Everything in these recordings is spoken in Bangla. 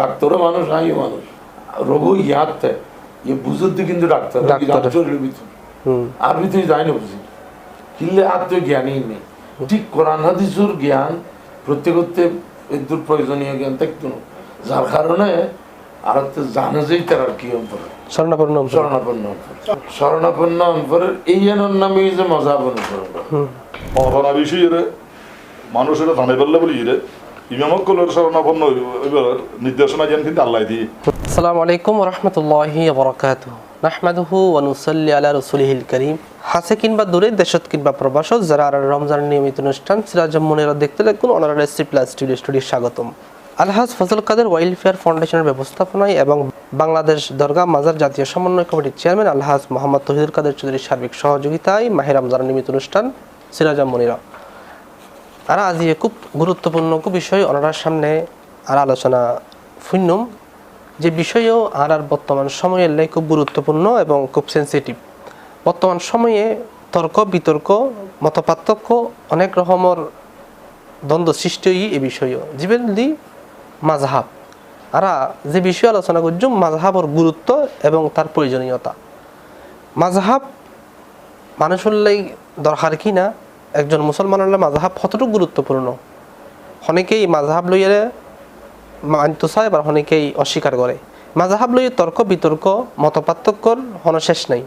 ডাক্তারও মানুষ আইও মানুষ। রোগ ইয়াতে ইয়ে বুঝতে কিন্তু ডাক্তার ডাক্তার। ডাক্তারের ভিতর। আর ভিতরে যাই না বুঝি। কিনলে আর তো জ্ঞানই নেই। ঠিক কোরআন হাদিসুর জ্ঞান প্রত্যেকতে এদুর প্রয়োজনীয় জ্ঞান থাকতো না যার কারণে আর তো জানে যেই তার আর কি অন্তর। স্বর্ণাপন্ন শরণাপন্ন অন্তর। শরণাপন্ন অন্তরের এই এনর নামে যে মজা অনুসরণ করে বিষয়ে মানুষের জানে ফেললে বলি রে। শরণাপন্ন এবার নির্দেশনা কিন্তু আল্লাহ দিয়ে। আসসালামু আলাইকুম নাহমাদুহু আলা হাসে কিংবা দূরে, দেশত কিংবা প্রবাসত, যারা আর রমজানের নিয়মিত অনুষ্ঠান দেখতে লাগুন অনারা প্লাস স্টুডিও স্টুডিও স্বাগতম। আলহাজ ফজল কাদের ওয়েলফেয়ার ফাউন্ডেশনের ব্যবস্থাপনায় এবং বাংলাদেশ দরগা মাজার জাতীয় সমন্বয় কমিটির চেয়ারম্যান আলহাজ মোহাম্মদ তহিদুল কাদের চৌধুরীর সার্বিক সহযোগিতায় মাহির রমজানের নিয়মিত অনুষ্ঠান, সিরাজ মনিরা আর আজি খুব গুরুত্বপূর্ণ বিষয় ওনার সামনে আর আলোচনা ফুন্নম যে বিষয়েও আর আর বর্তমান সময়ের লাই খুব গুরুত্বপূর্ণ এবং খুব সেন্সিটিভ বর্তমান সময়ে তর্ক, বিতর্ক, মতপার্থক্য অনেক রকমের দ্বন্দ্ব সৃষ্টি হই এই বিষয়ও। জীবের দি মাঝহাব। আর যে বিষয় আলোচনা করছ মাঝহাবর গুরুত্ব এবং তার প্রয়োজনীয়তা। মাঝহাব মানুষের লাই দরকার কি না? একজন মুসলমানের মাঝহাব কতটুকু গুরুত্বপূর্ণ? অনেকেই মাঝহাব লইয়ারে মানতে চায়, আবার অনেকেই অস্বীকার করে। মাঝহাব লই তর্ক, বিতর্ক, মতপার্থক্যর কোনো শেষ নাই।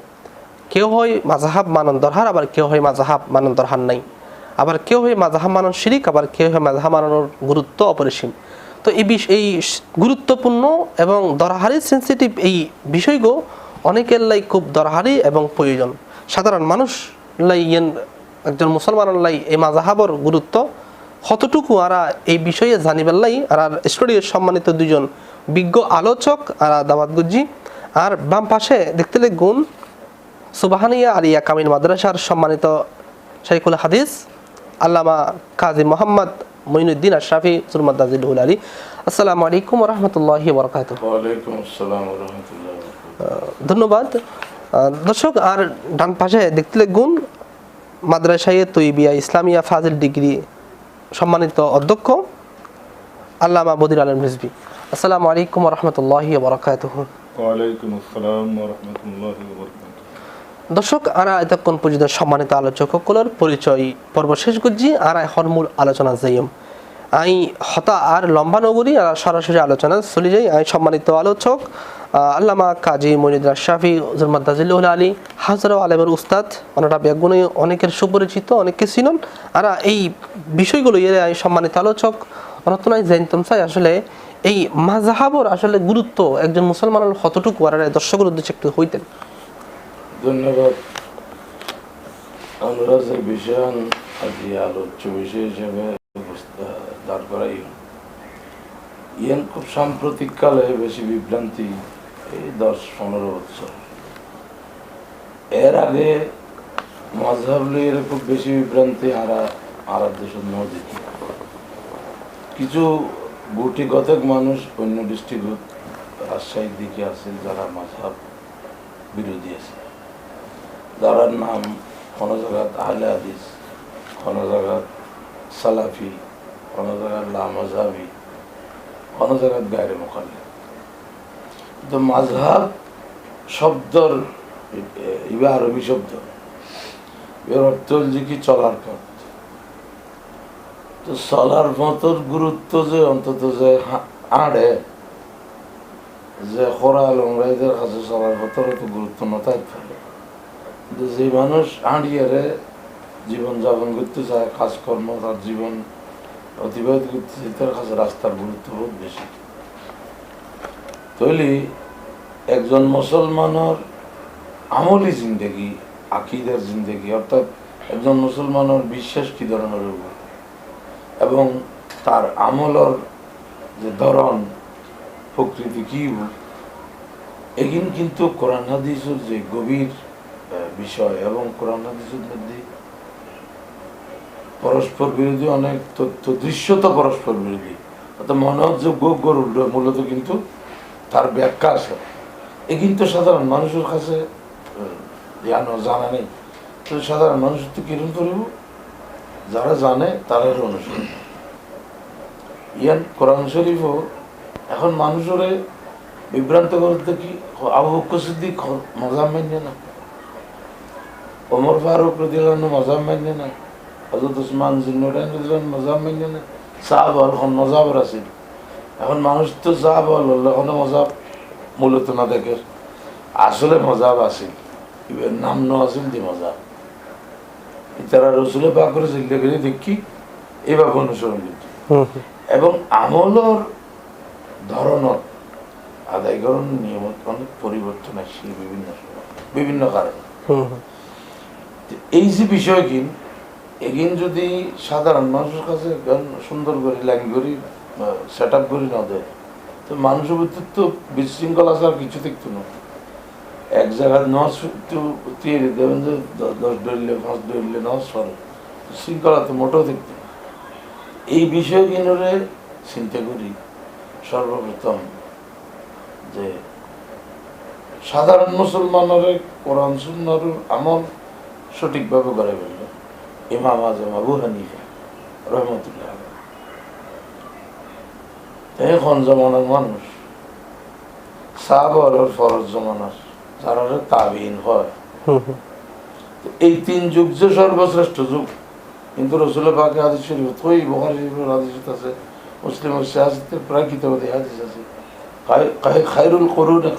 কেউ হয় মাঝহাব মানন দরহার, আবার কেউ হয় মাঝহাব মানন দরহার নাই। আবার কেউ হয় মাঝহাব মানন শিরিক, আবার কেউ হয় মাঝহাব মানানোর গুরুত্ব অপরিসীম। তো এই বিষ, এই গুরুত্বপূর্ণ এবং দরহারি সেন্সিটিভ এই বিষয়গুলো অনেকের লাই খুব দরহারি এবং প্রয়োজন। সাধারণ মানুষ লাই একজন মুসলমানের লাই এই মাজাহাবর গুরুত্ব কতটুকু? আরা এই বিষয়ে জানিবার লাই আর স্টুডিওর সম্মানিত দুজন বিজ্ঞ আলোচক আর দাওয়াত গুজি আর বাম পাশে দেখতে গুণ সুবাহানিয়া আলিয়া কামিল মাদ্রাসার সম্মানিত শাইখুল হাদিস আল্লামা কাজী মোহাম্মদ মঈনুদ্দিন আশরাফি সুরমদ নাজিলুল আলী। আসসালামু আলাইকুম রহমতুল্লাহি বরকাত ধন্যবাদ। দর্শক আর ডান পাশে দেখতে গুণ মাদ্রাসায় তৈবিয়া ইসলামিয়া ফাজিল ডিগ্রি সম্মানিত অধ্যক্ষ আল্লামা বদির আলম রিজবি আসসালামু আলাইকুম রহমতুল্লাহি বরকাত ওয়ালাইকুম আসসালাম রহমতুল্লাহ দর্শক আরা এতক্ষণ পর্যন্ত সম্মানিত আলোচক সকলের পরিচয় পর্ব শেষ করছি আর এখন মূল আলোচনা যাইম আই হতা আর লম্বা নগরী আর সরাসরি আলোচনা চলে যাই। আই সম্মানিত আলোচক আল্লামা কাজী মনিদুল শাফি জুলমাদাজিল্লুল আলী, হাজারো আলেমের উস্তাদ ওনারা বেগুনে অনেকের সুপরিচিত অনেকে চিনন। আর এই বিষয়গুলো এর সম্মানিত আলোচক অনতনাই জানতাম চাই আসলে এই মাজাহাবর আসলে গুরুত্ব একজন মুসলমানের কতটুকু, আর দর্শকের উদ্দেশ্যে একটু হইতেন। ধন্যবাদ। আমরা যে বিষয় আজকে আলোচ্য বিষয় হিসেবে দাঁড় করাই ইয়ান খুব সাম্প্রতিক কালে বেশি বিভ্রান্তি এই দশ, পনেরো বছর। এর আগে লইয়ের খুব বেশি বিভ্রান্তি আরা আরা দেশের নদীতে কিছু গুটি কতক মানুষ অন্য ডিস্ট্রিক্ট রাজশাহীর দিকে আছে, যারা মাঝহাব বিরোধী আছে। যারার নাম কোনো জায়গাত আহলে হাদিস কোনো সালাফি কোনো জায়গাত লামাজাবি কোনো জায়গাত গায়ের মোকালে তো মাঝহাব শব্দর ইবা আরবি শব্দ এর অর্থ হচ্ছে কি চলার পথ। তো চলার পথের গুরুত্ব যে অন্তত যে আড়ে, যে খরা লংরাইদের কাছে চলার পথের তো গুরুত্ব নতাই ফেলে কিন্তু যে মানুষ আঁড়িয়ারে জীবন যাপন করতে চায়, কাজকর্ম, তার জীবন অতিবাহিত করতে চায়, তার কাছে রাস্তার গুরুত্ব বহুত বেশি। তৈলি একজন মুসলমানের আমলি জিন্দগি, আকিদের জিন্দগি, অর্থাৎ একজন মুসলমানের বিশ্বাস কি ধরনের এবং তার আমলর যে ধরন, প্রকৃতি কি এগিন কিন্তু কোরআন হাদিসের যে গভীর বিষয় এবং কোরআন হাদিসের মধ্যে পরস্পর বিরোধী অনেক তথ্য দৃশ্যত পরস্পর বিরোধী। অর্থাৎ মনে হচ্ছে গরুর মূলত কিন্তু তার ব্যাখ্যা আছে। এ কিন্তু সাধারণ মানুষের কাছে জ্ঞান জানা নেই। তো সাধারণ মানুষ তো কিরম করিব? যারা জানে, তারাই অনুসরণ। ইয়ান কোরআন শরীফও এখন মানুষরে বিভ্রান্ত করতে কি? আবু বকর সিদ্দিক মজাব মান্য না। ওমর ফারুক রদিলান মজা মান্য না। হজরত উসমান জিন্নুরান রদিলান মজাব মান্য না। সাহাব এখন মজাবর আছিল এখন মানুষ তো সাহাব হল এখন মজাব মূলত না দেখে। আসলে মজাব আছিল ইবের নাম ন আছিল দি মজাব। তারা রসুলে পাক করে চিন্তা করে দেখি এভাবে অনুসরণ হুম। এবং আমলর ধরনত আদায়করণ নিয়মত অনেক পরিবর্তন আসছে বিভিন্ন বিভিন্ন কারণে। এই যে বিষয় কিন এগিন যদি সাধারণ মানুষের কাছে সুন্দর করে লাইন করি সেট আপ করি না দেয় তো মানুষের ভিতর তো বিশৃঙ্খলা ছাড়া কিছু দেখতো না এক জায়গায় নস একটু দেবেন যে দশ ডরলে পাঁচ ডরলে নস সরে শৃঙ্খলা তো মোটেও দেখতো। এই বিষয় কিনরে চিন্তা করি, সর্বপ্রথম যে সাধারণ মুসলমানের কোরআন সুন্নর আমল সঠিকভাবে করে ফেলল ইমাম আজম আবু হানিফা, রহমতুল্লাহ। এখন জমানার মানুষ। সাহাবর ফরজ জমানার যারা তাবিন হয়। তো এই তিন যুগ যে সর্বশ্রেষ্ঠ যুগ কিন্তু রসুল পাকে হাদিস শরীফ ওই বখারি শরীফের হাদিস আছে মুসলিম সিয়াসতের প্রায় কিতাবে হাদিস আছে। খায়রুল করুনে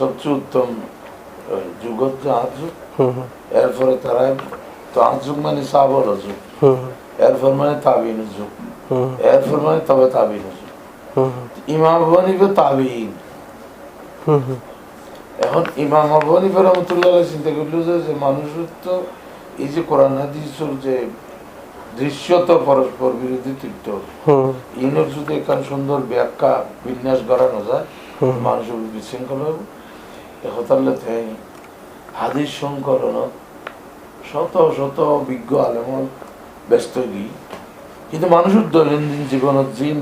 সবচেয়ে উত্তম যুগ হচ্ছে আট যুগ এরপরে তারা তো আট যুগ মানে সাবর যুগ। এরপর মানে তাবিন যুগ। এরপর মানে তবে তাবিন ইমাম আবু হানিফা তাবিন এখন ইমাম আবু হানিফা রহমতুল্লাহ চিন্তা করল যে মানুষের তো এই যে কোরআন হাদিসের যে দৃশ্যত পরস্পর বিরোধী হুম। ইনের যদি এখান সুন্দর ব্যাখ্যা বিন্যাস করানো যায় মানুষের বিশৃঙ্খল হবে তাই হাদিস সংকলন শত শত বিজ্ঞ আলেমন ব্যস্ত গি কিন্তু মানুষের দৈনন্দিন জীবনত জিন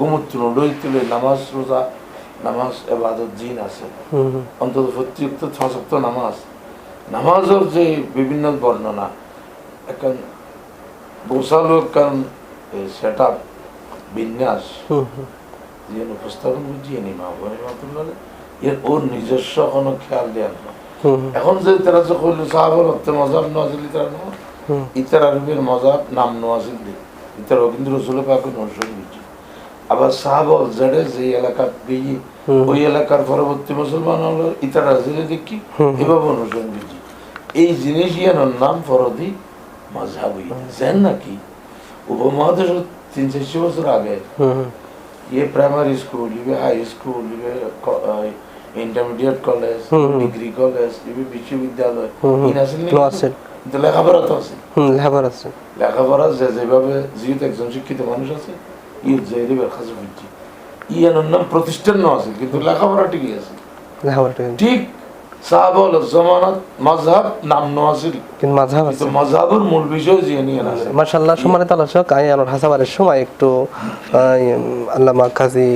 গুমুত্র লই তুলে নামাজ রোজা নামাজ এবাদত জিন আছে। অন্তত প্রত্যুক্ত ছশক্ত নামাজ। নামাজের যে বিভিন্ন বর্ণনা এখন গোসালো একখান সেট আপ বিন্যাস যিনি উপস্থাপন বুঝিয়ে নি মা বোন এর ওর নিজস্ব কোনো খেয়াল দেন না এখন যে তারা যে করল সাহাবর হত্যা মজাব নওয়াজিল তারা ইতার আরবের মজাব নাম নওয়াজিল দি রবীন্দ্র সুলভাকে আবার যে এলাকার ওই এলাকার পরবর্তী মুসলমান হলো রাজনীতি দেখি এভাবে অনুসরণ এই জিনিস ইয়ানোর নাম ফরদি জেন নাকি উপমহাদেশ তিন চারশো বছর আগে। ইয়ে primary school high school intermediate college degree college বিশ্ববিদ্যালয়। ইন আসেন কিন্তু লেখাপড়া তো আছে। লেখাপড়া আছে। লেখাপড়া যে যেভাবে যেহেতু একজন শিক্ষিত মানুষ আছে যে কাছে বুঝছি। ইয়ানোর নাম প্রতিষ্ঠান ন আছে কিন্তু লেখাপড়া ঠিকই আছে। লেখাপড়া ঠিক সাহাবল জমানত নাম ন আছিল কিন্তু আছে। মূল বিষয় যে নিয়ে আছে। সম্মানিত আলোচক হাসাবারের সময় একটু আল্লামা কাজী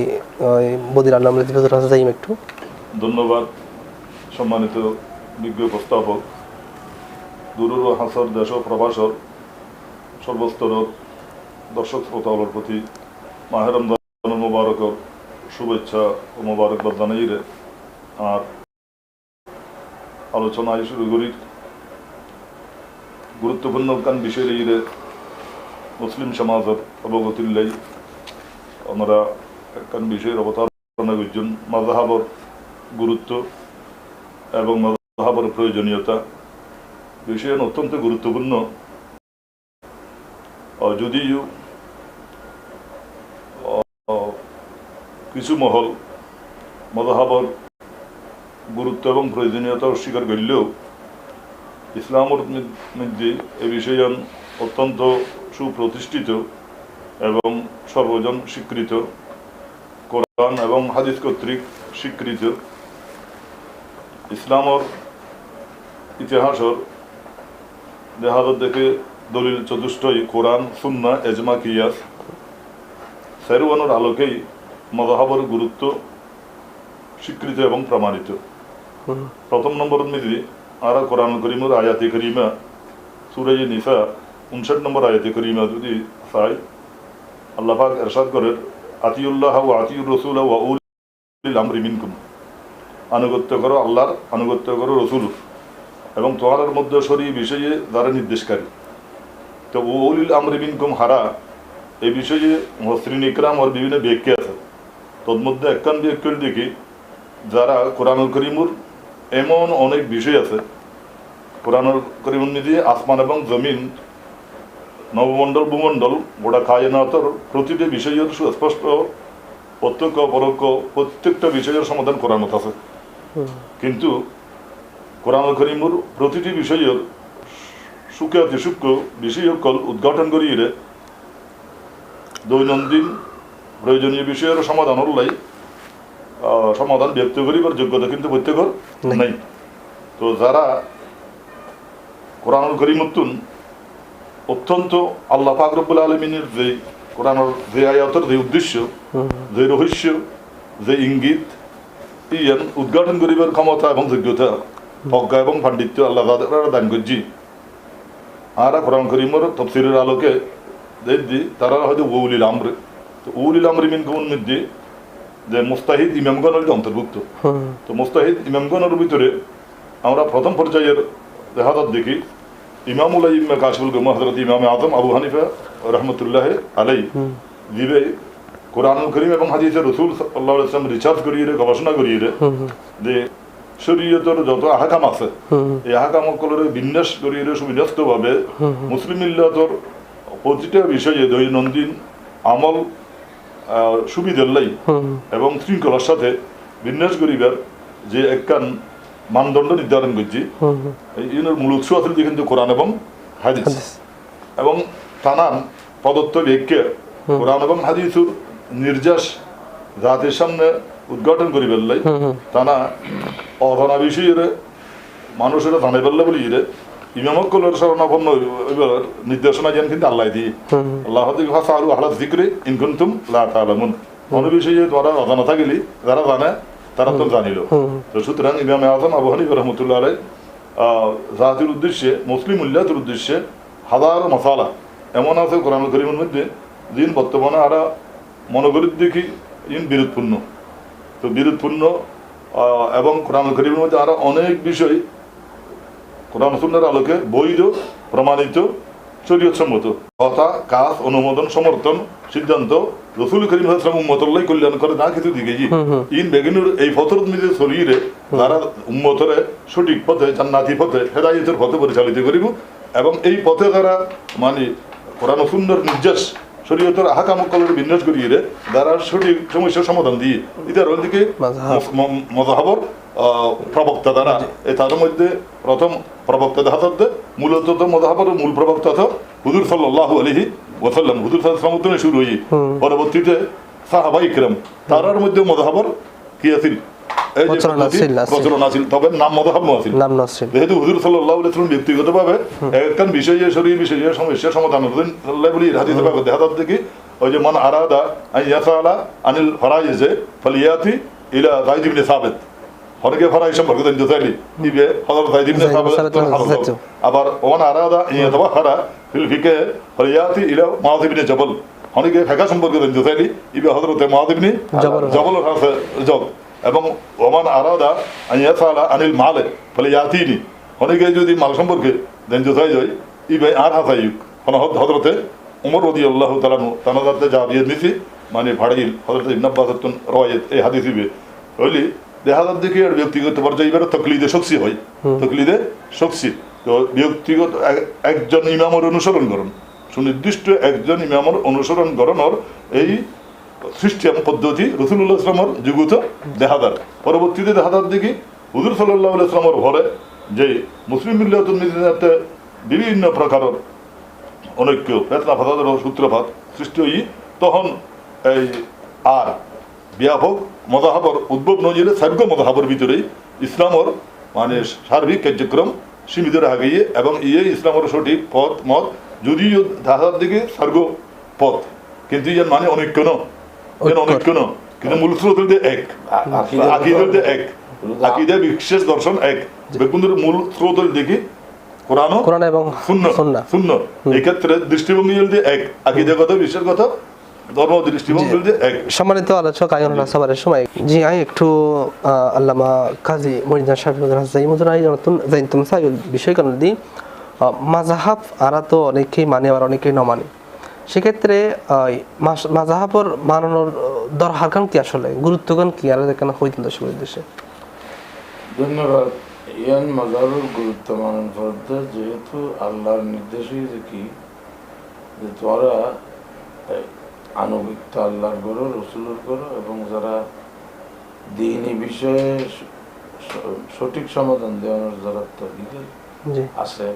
বদির আল্লাহ হাসান একটু। ধন্যবাদ সম্মানিত বিজ্ঞ উপস্থাপক। দূরের ও হাসর দেশ ও প্রবাসর সর্বস্তরের দর্শক শ্রোতাগুলোর প্রতি মাহের রমজান মোবারকর শুভেচ্ছা ও মোবারকবাদ জানাই রে। আর আলোচনায় শুরু করি। গুরুত্বপূর্ণ কান বিষয় রে, মুসলিম সমাজের অবগতির লাই আমরা একখান বিষয়ের অবতারণা করছেন। মাজাহাবর গুরুত্ব এবং মজাহাবের প্রয়োজনীয়তা। বিষয় অত্যন্ত গুরুত্বপূর্ণ। যদিও কিছু মহল, মজাহাবর গুরুত্ব এবং প্রয়োজনীয়তা অস্বীকার করলেও ইসলামের মধ্যে এ বিষয় অত্যন্ত সুপ্রতিষ্ঠিত এবং সর্বজন স্বীকৃত, কোরআন এবং হাদিস কর্তৃক স্বীকৃত। ইসলামর ইতিহাসর দেহাদত দেখে দলিল চতুষ্টয় কোরআন সুন্না এজমা কিয়াস। সেরুয়ানোর আলোকেই মজাহাবর গুরুত্ব স্বীকৃত এবং প্রমাণিত। প্রথম নম্বর মিলি আর কোরআন করিমর আয়াতে করিমা সুরাই নিসা উনষাট নম্বর আয়াতে করিমা যদি চাই আল্লাহ পাক এরশাদ করে আতিউল্লাহ ও আতিউর রসুল ও উল আমরি মিনকুম। আনুগত্য করো আল্লাহর আনুগত্য করো রসুল এবং তোমার মধ্যে সরি বিষয়ে যারা নির্দেশকারী। তো উলিল আমরি মিনকুম হারা এই বিষয়ে মসরিন ইকরাম ওর বিভিন্ন ব্যাখ্যা আছে। তোর মধ্যে একখান ব্যাখ্যা দেখি যারা কোরআনুল করিমুর এমন অনেক বিষয় আছে কোরআনুল করিমুর নিধি আসমান এবং জমিন নবমণ্ডল ভূমণ্ডল গোটা কায়নাতর প্রতিটি বিষয়ের সুস্পষ্ট প্রত্যক্ষ পরোক্ষ প্রত্যেকটা বিষয়ের সমাধান কোরআনত আছে। কিন্তু কোরআন করিমুর প্রতিটি বিষয়ের সুখে অতি সূক্ষ্ম বিষয়কল উদ্ঘাটন করিয়ে দৈনন্দিন প্রয়োজনীয় বিষয়ের সমাধান হলাই সমাধান ব্যক্ত করিবার যোগ্যতা কিন্তু প্রত্যেকের নাই। তো যারা কোরআনুল করিমুত্তুন অত্যন্ত আল্লাহ পাক রব্বুল আলমিনের যে কোরআনের যে আয়াতের যে উদ্দেশ্য যে রহস্য যে ইঙ্গিত ইয়ান উদ্ঘাটন করিবার ক্ষমতা এবং যোগ্যতা প্রজ্ঞা এবং পাণ্ডিত্য আল্লাহ দান করছি। আর কোরআন করিমর তফসিরের আলোকে দেখছি তারা হয়তো উলিল আমরে। তো উলিল আমরি মিন কোন যে মুস্তাহিদ ইমামগণের যে অন্তর্ভুক্ত। তো মুস্তাহিদ ইমামগণের ভিতরে আমরা প্রথম পর্যায়ের দেহাদাত দেখি। ইমামুল ইমা কাশফুল গম হজরত ইমাম আজম আবু হানিফা রহমতুল্লাহ আলাই দিবে কোরআনুল করিম এবং হাদিসের রসুল আল্লাহ ইসলাম রিচার্জ করিয়ে গবেষণা করিয়ে যে শরীয়তের যত আহাকাম আছে এই আহাকাম সকলের বিন্যাস করিয়ে সুবিন্যস্তভাবে মুসলিম মিল্লাতর প্রতিটা বিষয়ে দৈনন্দিন আমল সুবিধার লাই এবং শৃঙ্খলার সাথে বিন্যাস করিবার যে একখান মানদণ্ড নির্ধারণ করছি ইউনের মূল উৎস আছে যে কিন্তু কোরআন এবং হাদিস। এবং টানান প্রদত্ত ব্যাখ্যা কোরআন এবং হাদিসুর নির্যাস জাতির সামনে উদ্ঘাটন করি ফেললাই টানা অধনা বিষয়ের মানুষের জানাই ফেললে বলি ইরে ইমামকলের শরণাপন্ন এবার নির্দেশনা যেন কিন্তু আল্লাহ দিয়ে আল্লাহ দিকে ভাষা আরও আহ্লাদ জিক্রে ইনকুন্তুম লা তালামুন। কোনো বিষয়ে তোরা অজানা থাকিলি যারা জানে তারা তো জানিল। তো সুতরাং ইমাম আজম আবু হানিফ রহমতুল্লাহ আলাই জাতির উদ্দেশ্যে মুসলিম উল্লাতের উদ্দেশ্যে হাজার মশালা এমন আছে কোরআন করিমের মধ্যে দিন বর্তমানে আরা মনোগরিত দেখি ইন বিরোধপূর্ণ। তো বিরোধপূর্ণ এবং কোরআন করিমের মধ্যে আরও অনেক বিষয় কোরআন সুন্নার আলোকে বৈধ প্রমাণিত শরীয়তসম্মত কথা কাজ অনুমোদন সমর্থন সিদ্ধান্ত রসুল করিম হাসলাম উম্মতল্লাই কল্যাণ করে না কিছু দিকে ইন বেগিনুর এই ফতর নিজে শরীরে তারা উম্মতরে সঠিক পথে জান্নাতি পথে হেদায়তের পথে পরিচালিত করিব এবং এই পথে তারা মানে কোরআন সুন্দর নির্যাস শরীয়তের আহাকামকলের বিন্যাস করিয়ে তারা সঠিক সমস্যার সমাধান দিয়ে। ইতার দিকে মাযহাব। মজাহাবর প্রবক্তা দ্বারা। তাদের মধ্যে প্রথম প্রবক্তা দেখা যাচ্ছে মূলত তো মজাহাবর মূল প্রবক্তা তো হুজুর সাল্লাহ আলহি ওসাল্লাম হুজুর সাল্লাম শুরু হই পরবর্তীতে সাহাবা ইকরাম তারার মধ্যে মজাহাবর কি আছিল? এই যে প্রচলন পদ্ধতি, আছিল, আছিল। প্রচলন আছিল তবে নাম নাম যেহেতু হুজুর ব্যক্তিগতভাবে একখান বিষয়ে বিষয়ে সমস্যার সমাধান হতেন বলি হাদিসে পাক দেখা যাচ্ছে ওই যে মান আরাদা আন ইয়াসালা আনিল ফারাইজে ফালিয়াতি ইলা যায়েদ ইবনে সাবিত অনেকে ফারাই সম্পর্কে জানতে চাইলি ইবে হযরত যায়েদ ইবনে সাবিত সাবিত হাফেজ। হাফেজ। আবার ওমান আরাদা আন ইয়াতাবাহারা ফিল ফিকে ফালিয়াতি ইলা মুআয ইবনে জাবাল অনেকে ফিকা সম্পর্কে জানতে চাইলি ইবে হযরত মুআয ইবনে জাবাল। যোগ এবং ওমান আরাদা আমি আইয়াসালা আনিল মালে ফলে ইয়াতিনি। অনেকে যদি মাল সম্পর্কে জানতে চাই যায় ইবে আর হাসাইক কোন হজরতে উমর রদি আল্লাহ তালানু তানাদাতে যা বিয়ে নিছি মানে ভাড়াইল হজরত ইবনাব্বাসতুন রয়েত এই হাদিস ইবে হইলি দেখা দিকে আর ব্যক্তিগত পর্যায়ে এবারে তকলিদে শক্সি হয়। তকলিদে শক্সি তো ব্যক্তিগত এক- একজন ইমামর অনুসরণ করুন। সুনির্দিষ্ট একজন ইমামর অনুসরণ করানোর এই সিস্টেম পদ্ধতি রসুল্লাহ ইসলামর যুগত দেখাদার পরবর্তীতে দেখাদার দেখি হুজুর সাল্লাহ ইসলামর ঘরে যে মুসলিম মিল্লাতে বিভিন্ন প্রকারের অনৈক্য ফেতনা ফাতাদের সূত্রপাত সৃষ্টি হই, তখন এই আর ব্যাপক মজাহাবর উদ্ভব নজিরে সার্গ মজাহাবর ভিতরেই ইসলামর মানে সার্বিক কার্যক্রম সীমিত রাখা গিয়ে এবং ইয়ে ইসলামের সঠিক পথ, মত, যদিও ধারার দিকে সার্গ পথ, কিন্তু ইয়ার মানে অনৈক্য ন কিন্তু মূল স্রোত এক এক বিশেষ দর্শন এক বেকুন্দর মূল স্রোত দেখি কোরআনও কোরআন এবং শূন্য সুন্নাহ। এই ক্ষেত্রে দৃষ্টিভঙ্গি যদি এক আকিদের কথা বিশ্বের কথা ধর্ম দৃষ্টিভঙ্গি এক সম্মানিত আলোচক আয়ন রাসাবারের সময়। জি আই একটু আল্লামা কাজী মরিদান নতুন জাইনতুম সাইল বিষয় কারণ দি মাজাহাব আরা তো অনেকেই মানে আবার অনেকেই ন মানে। সেক্ষেত্রে মাজাহাবর মানানোর দরকার কারণ কি আসলে? গুরুত্বগান কি? আর কেন হইতেন দর্শক উদ্দেশ্যে ধন্যবাদ। ইয়ান মাজারুর গুরুত্ব মানন ফরদ যেহেতু আল্লাহর নির্দেশই যে কি যে তোরা আনুগত্য আল্লাহর করো রসুলের করো এবং যারা দিনই বিষয়ে সঠিক সমাধান দেওয়ানোর যারা তরিকে আছে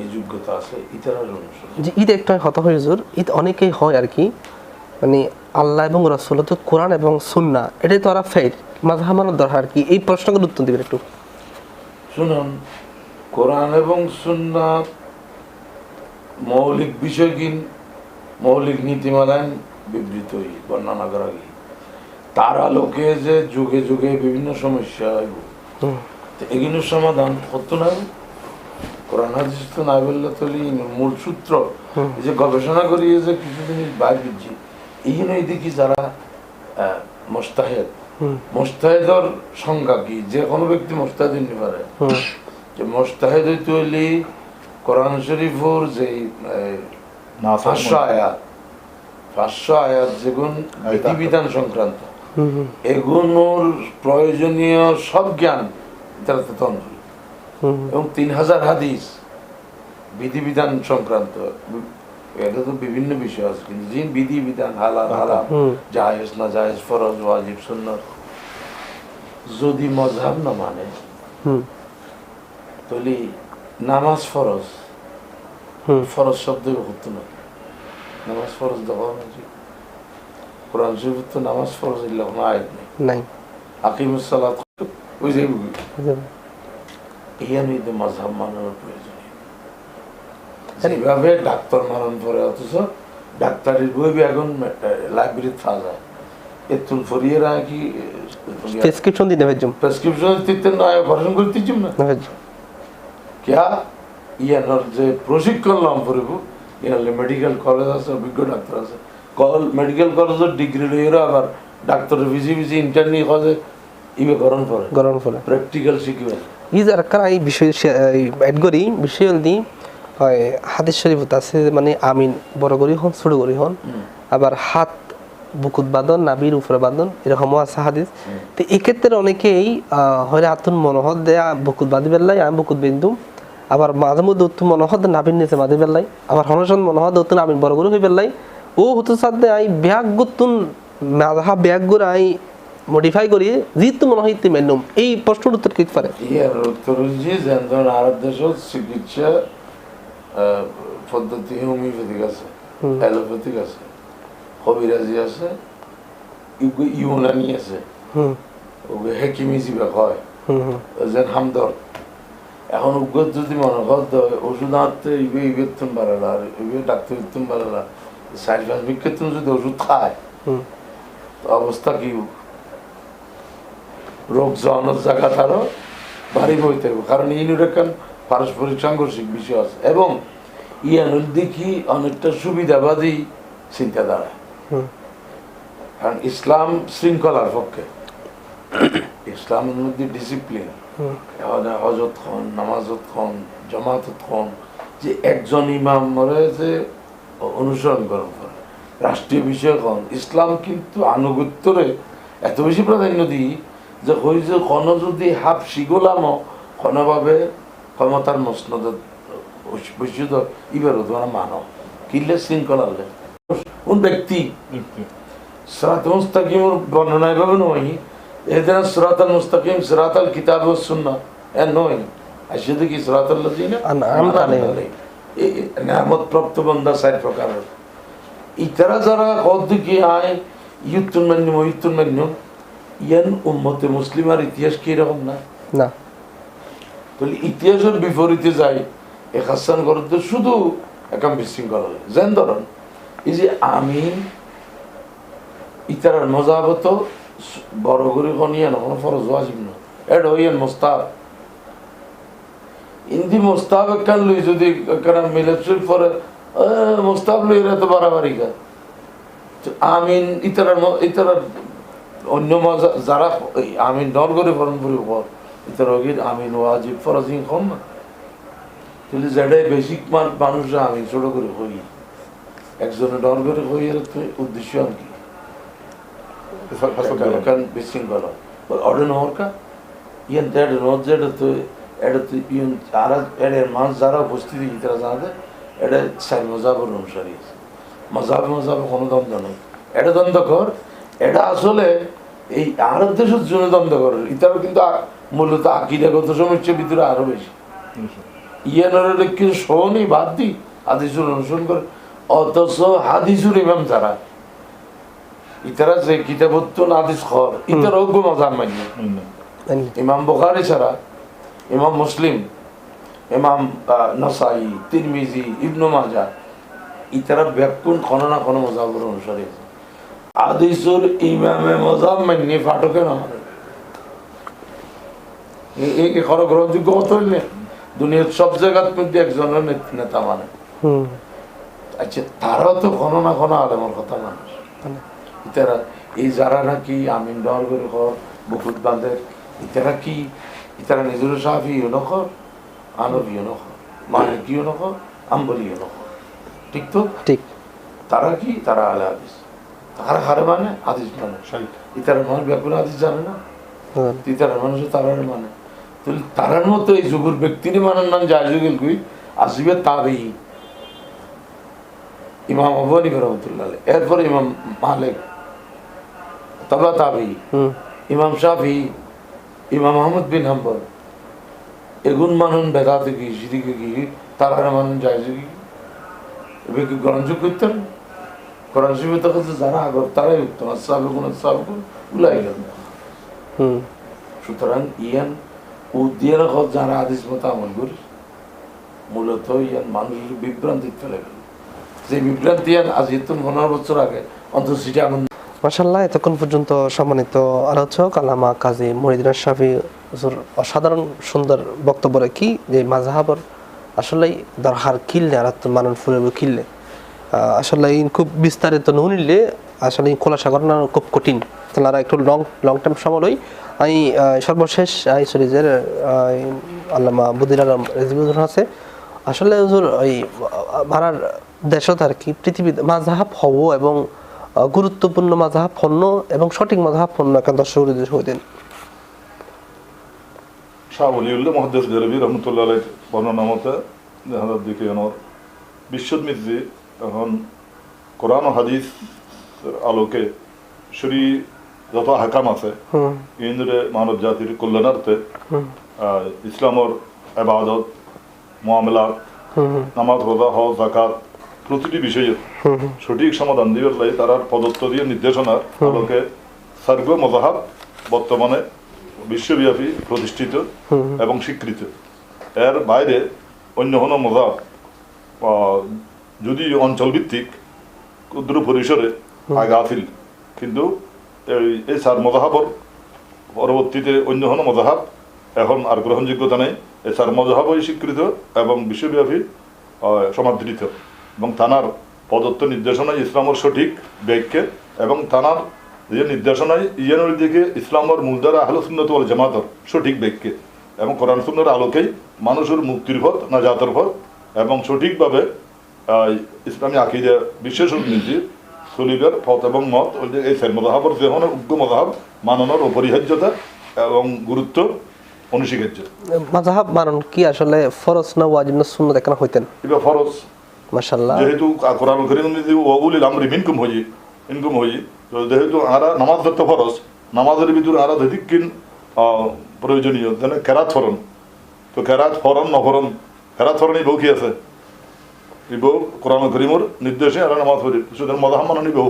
এই যোগ্যতা আছে ইতারার অনুসরণ। যে ঈদ একটা হত হয়ে হুজুর ঈদ অনেকেই হয় আর কি। মানে আল্লাহ এবং রসুল তো কোরআন এবং সুন্না এটাই তো ওরা ফের মাঝহাব মানার দরকার কি। এই প্রশ্নগুলো উত্তর দিবেন একটু। শুনুন কোরআন এবং সুন্নাত মৌলিক বিষয় কি মৌলিক নীতিমালায় বিবৃতই বর্ণনা করা কি তার আলোকে যে যুগে যুগে বিভিন্ন সমস্যা এগুলোর সমাধান হতো না কোরআন হাদিস তো না বললে তো মূল সূত্র যে গবেষণা করি যে কিছু জিনিস বাইর দিচ্ছি এই জন্য দেখি যারা মোস্তাহেদ। মোস্তাহেদর সংজ্ঞা কি? যে কোনো ব্যক্তি মোস্তাহেদ নিতে পারে। যে মোস্তাহেদ হইতে হইলে কোরআন শরীফর যে পাঁচশো আয়াত পাঁচশো আয়াত যেগুন বিধিবিধান সংক্রান্ত এগুলোর প্রয়োজনীয় সব জ্ঞান তারা তন্ত্র। হুম এবং তিন হাজার হাদিস বিধিবিধান সংক্রান্ত। এটা তো বিভিন্ন বিষয় আছে কিন্তু যে বিধিবিধান হালাল হালাল হুম। জায়েজ না জায়েজ ফরজ ওয়াজিব সুন্নত যদি মজহাব না মানে তাহলে নামাজ ফরজ হুম। ফরজ শব্দ হতো না? নামাজ ফরজ দেওয়া হয়েছে কোরআন শরীফ তো নামাজ ফরজ কোনো আয়াত নেই। নাই। আকিমুসালাত ওই যে। বুঝতে পারলাম। ইয়ান ঈদে মজহাব মানানোর প্রয়োজন যেভাবে ডাক্তার মারণ পরে অথচ ডাক্তারের বই বি এখন লাইব্রেরিতে পাওয়া যায়। এতুল ফরিয়েরা কি প্রেসক্রিপশন দিতে ভেজুম প্রেসক্রিপশন দিতে না অপারেশন করে দিচ্ছুম না? ক্যা? ইয়ানোর যে প্রশিক্ষণ লাভ করিব ইয়ানলে মেডিকেল কলেজ আছে অভিজ্ঞ ডাক্তার আছে। কল মেডিকেল কলেজের ডিগ্রি লইয়েরা আবার ডাক্তারের ভিজি ভিজি ইন্টারনি কাজে ইবে গরম করে গরম ফলে প্র্যাকটিক্যাল শিখবে। ই যারা কারা এই বিষয় অ্যাড করি বিষয় দি হয় হাতের শরীফ আছে মানে আমিন বড় করি হন ছোট করি হন আবার হাত বুকুত বাদন নাবির উপরে বাদন এরকমও আছে হাদিস। তো এক্ষেত্রে অনেকেই হয় আতুন মনোহর দেয়া বুকুত বাঁধি বেল্লাই আমি বুকুত বিন্দু আবার মাঝে মধ্যে উত্তম মনোহর নাবির নিচে বাঁধি বেল্লাই আবার হনসন মনোহর উত্তম আমিন বড় করে হয়ে বেল্লাই ও হতো সাথে আই ব্যাগ গুতুন মাঝহা ব্যাগ গুড় আই মডিফাই করি জিতু মনে হয় মেনুম এই প্রশ্নের উত্তর কি পারে? উত্তর হচ্ছে যেন ধরুন আরব দেশত চিকিৎসা পদ্ধতি হোমিওপ্যাথিক আছে অ্যালোপ্যাথিক আছে কবিরাজি আছে ইউ- ইউনানি আছে হুম। ওগুলো হেকিমি জিবা হুম যেন হামদর। এখন উগ্র যদি মনে কর তো ওষুধ আনতে ইবে ইবে তুমি বাড়ালা আর ইবে ডাক্তার তুমি বাড়ালা চার পাঁচ বিক্ষে তুমি যদি ওষুধ খায় তো অবস্থা কি? রোগ জনের জায়গা তারও ভারী বইতে হবে। কারণ ইনুর একখান পারস্পরিক সাংঘর্ষিক বিষয় আছে। এবং ইয়ানুর দেখি অনেকটা সুবিধাবাদী চিন্তাধারা। কারণ ইসলাম শৃঙ্খলার পক্ষে। ইসলামের মধ্যে ডিসিপ্লিন হজত খন নামাজত খন জমাতত খন যে একজন ইমাম মরে যে অনুসরণ করেন করে। রাষ্ট্রীয় বিষয় খন ইসলাম কিন্তু আনুগত্যরে এত বেশি প্রাধান্য দিই যে হই যে কোনো যদি হাফ শিগোলামও কোনোভাবে ক্ষমতার মসনদ বৈশ্বিত ইবার তোমার মানব কিনলে শৃঙ্খলা হলে কোন ব্যক্তি সিরাত মুস্তাকিম বর্ণনা এভাবে নয় এদের সিরাত আল মুস্তাকিম সিরাত আল কিতাব ও এ নয়। আসলে দেখি সিরাত আল লাযিনা? আনআমতা আলাইহিম। এই নিয়ামত প্রাপ্ত বান্দা চার প্রকারের। ইতারা যারা কত কি আয় ইয়ুতুন মান্য ইয়ুতুন মান্য। ইয়ান উম্মতে মুসলিমার ইতিহাস কি এরকম না? না। তাহলে ইতিহাসের বিপরীতে যাই এ হাসান করতে শুধু একাম বিশৃঙ্খল হয়। যেন ধরুন এই যে আমিন ইতারার মজাবত বড় করে কনিয়া না কোনো ফরজ ওয়াজিব না। এটা হইয়ান মোস্তাব। ইন্দি মোস্তাব একখান লই যদি একখান মিলে চুল পরে মোস্তাব লই এরা তো বাড়াবাড়ি গা আমিন ইতারার ইতারার অন্য যারা এই আমিন ডর করে ফরন করে পর ইতার অগির আমিন ওয়াজিব ফরজিং কম না। যেটাই বেশি মানুষরা আমিন ছোট করে হই একজনে ডর করে হই এর উদ্দেশ্য আর কি? kan বিশৃঙ্খলা। অর্ডার হরকা ইয়েন দেড় নোট যেটা তো এটা তো ইয়েন আরা এর মানুষ যারা উপস্থিতি তারা জানাতে এটা সাই মজাবের অনুসারী আছে। মজাবে মজাবে কোনো দ্বন্দ্ব নেই। এটা দ্বন্দ্ব কর এটা আসলে এই আরব দেশের জন্য দ্বন্দ্ব কর। ইতারও কিন্তু মূলত আকিরাগত সমস্যার ভিতরে আরও বেশি। ইয়ানোর কিছু শোনি বাদ দি হাদিসুর অনুসরণ করে। অথচ হাদিসুর ইমাম যারা ইতারা যে কিতাবত্ত হাদিস খর ইতার অজ্ঞ মজাব মান্য। ইমাম বুখারি ছাড়া ইমাম মুসলিম ইমাম নাসাই তিরমিজি ইবনু মাজা ইতারা ব্যাকুণ কোনো না কোনো মজাবের অনুসারী আছে। আদিসুর ইমামে ফাটকে না। মানে এই খর গ্রহণযোগ্য দুনিয়ার সব জায়গার মধ্যে একজনের নেতা মানে। আচ্ছা তারাও তো কোনো না কোনো আলেমর কথা মানুষ। ইতারা এই যারা নাকি আমিন ডর করে কর বুকুট বাঁধে ইতারা কি? ইতারা নিজের সাফিও নকর আনবিও নকর মালিকিও নকর আম্বলিও নকর ঠিক তো? ঠিক। তারা কি? তারা আলে হাদিস। তারা হারে মানে হাদিস মানে। ইতারা মানুষ হাদিস জানে না। হ্যাঁ। তারার মানে। তাহলে তারার মতো এই যুগের ব্যক্তির মানার নাম যায় যুগের কুই আসবে তাবেই ইমাম আবু হানিফা রহমতুল্লাহ এরপরে ইমাম মালিক তবা তাবেই হুম। ইমাম শাফি ইমাম আহমদ বিন হাম্বল। এগুন মানুন বেদাতে কি সিদিকে কি তারা মানুন যায় কি গ্রহণযোগ্য করতেন কোরআন শিবে তখন যারা আগর তারাই উত্তম সাবে কোন সাবে কোন উলাই গেল। হুম। সুতরাং ইয়ান উদ্দিয়ার হক যারা আদিস মতো আমল করি মূলত ইয়ান মানুষের বিভ্রান্তি ফেলে গেল। যে বিভ্রান্তি ইয়ান আজ ইতুন পনেরো বছর আগে অন্তত সেটা এমন মাসাল্লাহ এতক্ষণ পর্যন্ত সম্মানিত আলোচক আলামা কাজী মহিদিন শাফি হুজুর অসাধারণ সুন্দর বক্তব্য রাখি যে মাঝহাবর আসলে দরহার কিললে আর মানুষ ফুলের কিনলে আসলে খুব বিস্তারিত নুনিলে আসলে খোলাসা করানো খুব কঠিন। তাহলে একটু লং লং টাইম সময় আমি সর্বশেষ এই সিরিজের আল্লামা বুদির আলম রেজিবুদ্দিন আছে। আসলে হুজুর, ওই ভাড়ার দেশত আর কি, পৃথিবীতে মাঝহাব হব এবং গুরুত্বপূর্ণ মাঝহাব পণ্য এবং সঠিক মাঝহাব পণ্য একটা দর্শক হইতেন। শাহ অলিউল্লাহ মহাদ্দেশ দেরবি রহমতুল্লাহ বর্ণনা মতে হাজার দিকে আমার বিশ্বমিত্রী এখন কোরআন হাদিস আলোকে শরী যত হাকাম আছে ইন্দ্রে মানব জাতির কল্যাণার্থে ইসলামর আবাদত মামলা নামাজ রোজা হজ জাকাত প্রতিটি বিষয়ে সঠিক সমাধান দিবার লাই তারার প্রদত্ত দিয়ে নির্দেশনার আলোকে সার্গ মজাহাব বর্তমানে বিশ্বব্যাপী প্রতিষ্ঠিত এবং স্বীকৃত। এর বাইরে অন্য কোনো মজাব আহ, যদি অঞ্চলভিত্তিক ক্ষুদ্র পরিসরে আগাফিল কিন্তু এই সার মজাহাবর পরবর্তীতে অন্য কোনো মজাহাব এখন আর গ্রহণযোগ্যতা নেই। এই সার মজাহাবই স্বীকৃত এবং বিশ্বব্যাপী সমাদৃত। এবং থানার প্রদত্ত নির্দেশনায় ইসলামের সঠিক ব্যাখ্যে এবং থানার যে নির্দেশনায় ইয়ানোর দিকে ইসলামের মূলধারা ওয়াল জামাতর সঠিক ব্যাখ্যে এবং কোরআন সুন্নার আলোকেই মানুষের মুক্তির পথ নাজাতের পথ এবং সঠিকভাবে ইসলামী আকিদা বিশেষ নীতি সলিবের পথ এবং মত এই সের মজাহাবর যে হন উগ্র মজাহাব মাননের অপরিহার্যতা এবং গুরুত্ব অনুস্বীকার্য। মাঝহাব মানুন কি আসলে? ফরজ না ওয়াজিব না সুন্নত এখানে হইতেন? এবার ফরজ। মাশাল্লাহ যেহেতু কোরআন করিম যদি ওগুলি আমরি মিনকুম হই ইনকুম হই তো যেহেতু আরা নামাজ ধরতে ফরজ নামাজের ভিতরে আরা ধরিকিন প্রয়োজনীয় যেন কেরাত ফরন। তো কেরাত ফরন নফরন। কেরাত ফরন এই বউ কি আছে? বউ কোরআন করিমর নির্দেশে আরা নামাজ পড়ি। সুতরাং মজাহাম মানানি বউ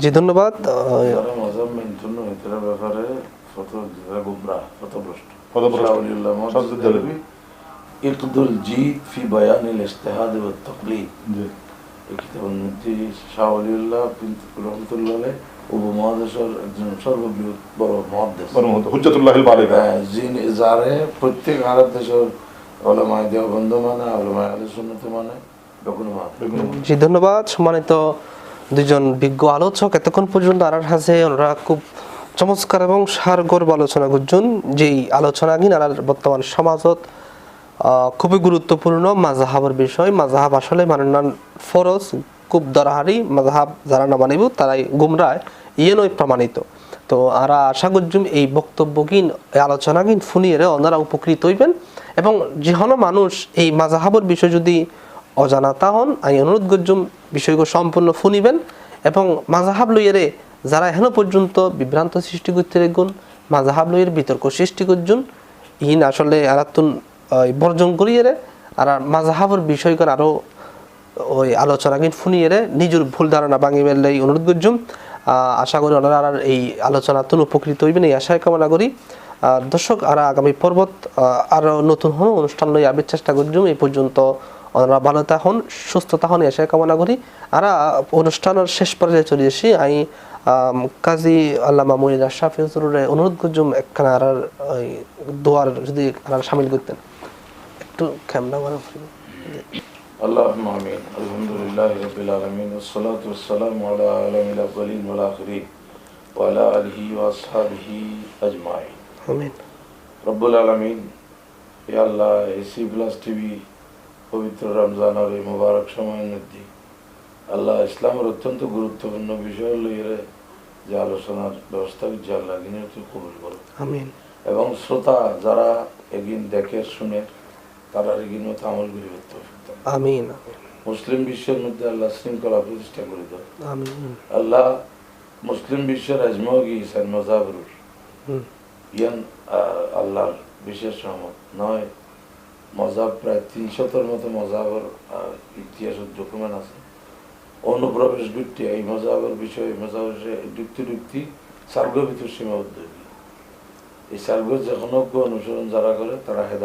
জি ধন্যবাদ। আহ, যারা মজাব মেনশন এটার ব্যাপারে ফত গুমরা ফতভ্রষ্ট ফতভ্রষ্ট। শাহুলিল্লাহ শামসুদ্দিন ইকদুল জিদ ফি বায়ানিল ইস্তেহাদ ওয়া তাকলিদ। জি। এই কিতাবের মধ্যে শাহুলিল্লাহ রহমতুল্লাহ আলাইহ উপমহাদেশের একজন সর্ববৃহৎ বড় মহাদেশ। হুজ্জাতুল্লাহ যিনি যারে প্রত্যেক আরব দেশের ওলামায় দেওবন্দ মানে ওলামায় আলী সুন্নতে মানে মানে। জি ধন্যবাদ। সম্মানিত দুজন বিজ্ঞ আলোচক এতক্ষণ পর্যন্ত আর হাসে ওনারা খুব চমৎকার এবং সারগর্ব আলোচনা করছেন যেই আলোচনা কিন আর বর্তমান সমাজত খুবই গুরুত্বপূর্ণ মাজাহাবের বিষয়। মাজাহাব আসলে মানান ফরজ খুব দরাহারি মাজাহাব যারা না মানিব তারাই গুমরায় ইয়ে নয় প্রমাণিত। তো আরা আশা করছুম এই বক্তব্য কিন এই আলোচনা কিন শুনিয়ে ওনারা উপকৃত হইবেন। এবং যেহন মানুষ এই মাজাহাবর বিষয় যদি অজানাতা হন আমি অনুরোধ করছুম বিষয়গুলো সম্পূর্ণ শুনিবেন এবং মাজাহাব লইয়েরে যারা এখনও পর্যন্ত বিভ্রান্ত সৃষ্টি করতে রেগুন মাজাহাব লইয়ের বিতর্ক সৃষ্টি করছুন ইন আসলে আরাতুন বর্জন করিয়ে আর মাজাহাবর বিষয়গুলো আরও ওই আলোচনা কিন্তু শুনিয়ে নিজের ভুল ধারণা ভাঙি বেললে অনুরোধ করছুম আহ, আশা করি ওনারা আর এই আলোচনাতুন উপকৃত হইবেন এই আশায় কামনা করি। আর দর্শক আর আগামী পর্বত আহ, আরো নতুন হন অনুষ্ঠান লই আবির চেষ্টা করছুম এই পর্যন্ত ওনারা ভালো থাকুন সুস্থ থাকুন এই আশায় কামনা করি আর আহ, অনুষ্ঠানের শেষ পর্যায়ে চলে এসি আমি আম, কাজী আল্লামা মনির আশরাফি হুজুরের অনুরোধ করছুম একখানা আর ওই দোয়ার যদি আর শামিল করতেন একটু ক্যামেরা বানা اللهم آمين الحمد لله رب العالمين والصلاة والسلام على عالم الأولين والآخرين وعلى آله وأصحابه أجمعين আমিন। রব্বুল আলমিন আল্লাহ এসি প্লাস টিভি পবিত্র রমজানের এই মুবারক সময়ের মধ্যে আল্লাহ ইসলামের অত্যন্ত গুরুত্বপূর্ণ বিষয় লইয়ে যে আলোচনার ব্যবস্থা করছে আল্লাহ কিনে কবুল করো আমিন। এবং শ্রোতা যারা এগিন দেখে শুনে তারা এগিন মতো আমল করে করতে আমিন মুসলিম বিশ্বের মধ্যে আল্লাহ শৃঙ্খলা প্রতিষ্ঠা করে দাও। আমিন। আল্লাহ মুসলিম বিশ্বের আজমগি ইসান মজাবরুর হুম। ইয়ান আল্লাহর বিশেষ রহমত। নয়, মজাব প্রায় তিনশতর মতো মজাবের ইতিহাস ডকুমেন্ট আছে। অনুপ্রবেশ গুটি এই মজাবের বিষয়ে, মজাবের ডুক্তি ডুক্তি সার্গ ভিতর সীমাবদ্ধ এই সার্গ যখন অনুসরণ যারা করে, তারা হেদা